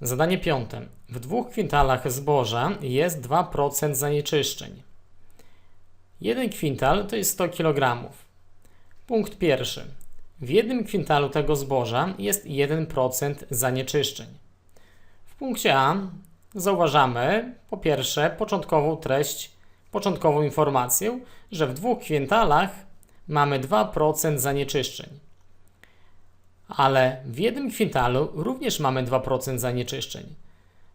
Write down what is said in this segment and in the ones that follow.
Zadanie piąte. W dwóch kwintalach zboża jest 2% zanieczyszczeń. Jeden kwintal to jest 100 kg. Punkt pierwszy. W jednym kwintalu tego zboża jest 1% zanieczyszczeń. W punkcie A zauważamy po pierwsze początkową treść, początkową informację, że w dwóch kwintalach mamy 2% zanieczyszczeń. Ale w jednym kwintalu również mamy 2% zanieczyszczeń.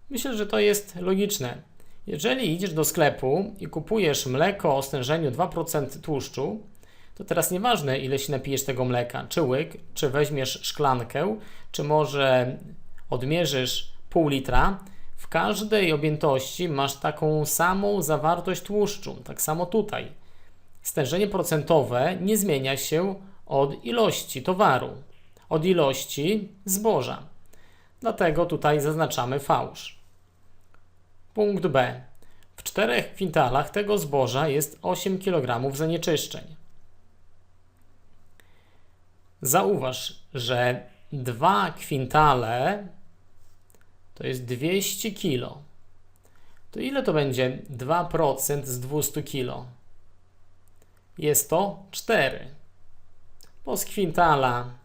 Myślę, że to jest logiczne. Jeżeli idziesz do sklepu i kupujesz mleko o stężeniu 2% tłuszczu, to teraz nieważne ile się napijesz tego mleka, czy łyk, czy weźmiesz szklankę, czy może odmierzysz pół litra, w każdej objętości masz taką samą zawartość tłuszczu, tak samo tutaj. Stężenie procentowe nie zmienia się od ilości towaru, od ilości zboża. Dlatego tutaj zaznaczamy fałsz. Punkt B. W czterech kwintalach tego zboża jest 8 kg zanieczyszczeń. Zauważ, że 2 kwintale to jest 200 kg. To ile to będzie 2% z 200 kg? Jest to 4. Bo z kwintala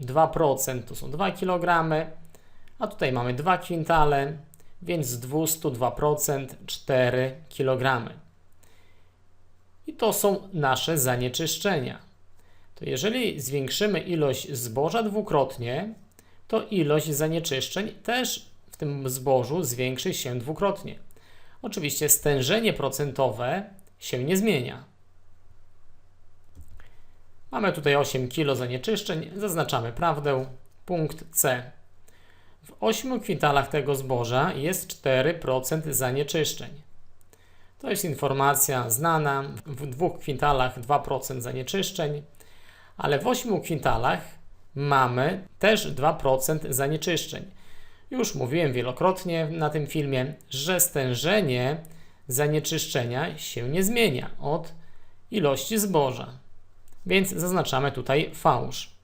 2% to są 2 kg, a tutaj mamy 2 kwintale, więc z 200 2% 4 kg. I to są nasze zanieczyszczenia. To jeżeli zwiększymy ilość zboża dwukrotnie, to ilość zanieczyszczeń też w tym zbożu zwiększy się dwukrotnie. Oczywiście stężenie procentowe się nie zmienia. Mamy tutaj 8 kg zanieczyszczeń, zaznaczamy prawdę. Punkt C. W 8 kwintalach tego zboża jest 4% zanieczyszczeń. To jest informacja znana. W dwóch kwintalach 2% zanieczyszczeń, ale w 8 kwintalach mamy też 2% zanieczyszczeń. Już mówiłem wielokrotnie na tym filmie, że stężenie zanieczyszczenia się nie zmienia od ilości zboża. Więc zaznaczamy tutaj fałsz.